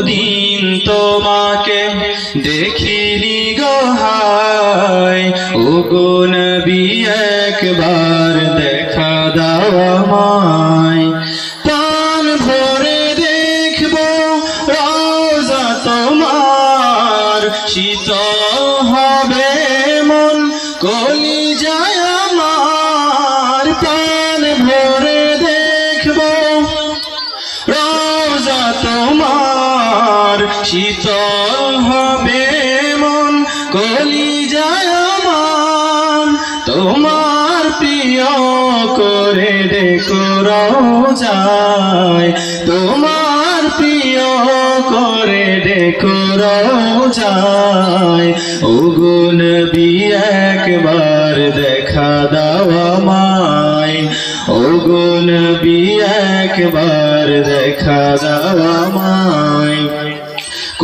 দিন তোমাকে দেখিনি গো হায় ও গো নবী, একবার দেখা দাও আমায়। প্রাণ ভরে দেখব রোজা তোমার। শীতল হবে মন কলি যায় শীতল হবে মন কলি যায় আমার তোমার প্রিয় করে দেখো রোজায়। তোমার প্রিয় করে দেখো রোজায়। ও গুণ একবার দেখা দাও আমায়। ও গুণ একবার দেখা দাও আমায়।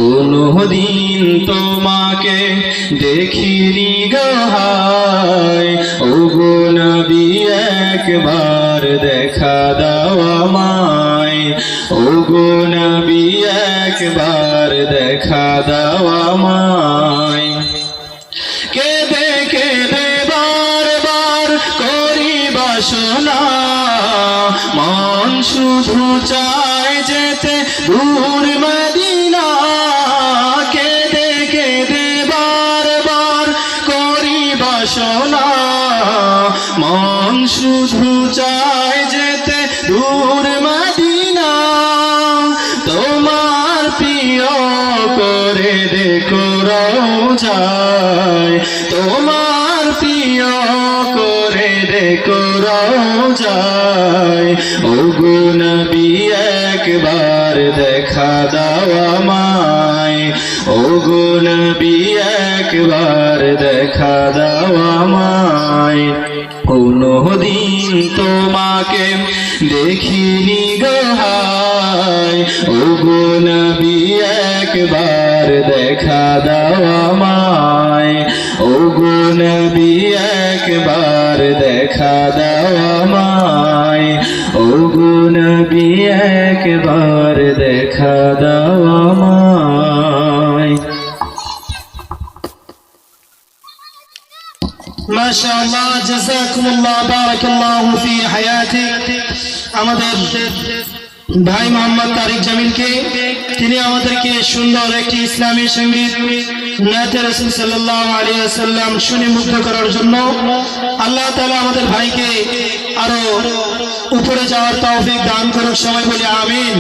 কোনো দিন তোমাকে, দেখিনি গাহায়। ও গো নবী, একবার দেখা দাও আমায়। ও গো একবার দেখা দাও আমায়। কেঁদে কেঁদে বারবার করি বাসনা মন শুধু চায় যেতে দূর মদিনা বাসনা মন শুধু চায় যেতে দূর মদিনা। তোমার প্রিয় করে দেখো রোজায়। তোমার প্রিয় করে দেখো রোজায়। ও গুণ একবার দেখা দাও আমায়। ও গুণ একবার দেখা দাও আমায়। কোনো দিন তোমাকে দেখিনি গাহায় ও গো নবী, একবার দেখা দাও আমায়। ও গো নবী, একবার দেখা দাও আমায়। ও গো নবী, একবার দেখা দাও ما شاء الله جزاكم الله بارك الله في حياتك আমাদের ভাই মোহাম্মদ তারিক জামিলকে তিনি আমাদেরকে সুন্দর একটি ইসলামী সঙ্গীত নাতে রসুল সাল্লাহ আলিয়া সাল্লাম শুনে মুগ্ধ করার জন্য আল্লাহ তালা আমাদের ভাইকে আরো উপরে যাওয়ার তৌফিক দান করুক সবাই বলে আমিন